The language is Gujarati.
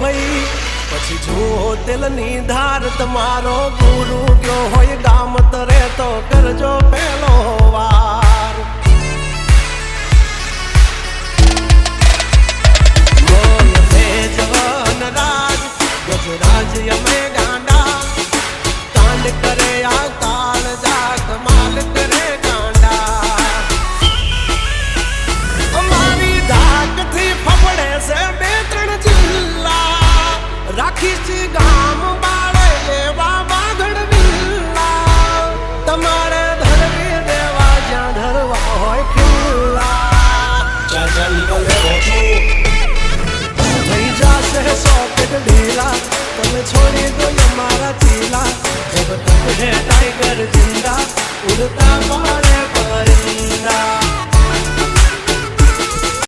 પછી જુઓ તેલની ધાર, તમારો ગુરુ ગયો હોય, ગામ તરે તો કરજો પેલો વાર. જવાન રાજ, ગજરાજ અમે થઈ જાશે સોકેટ ઢીલા. તમે છોડી દો મારા ચીલા. જબ તક હે ટાઈગર જિંદા. ઉડતા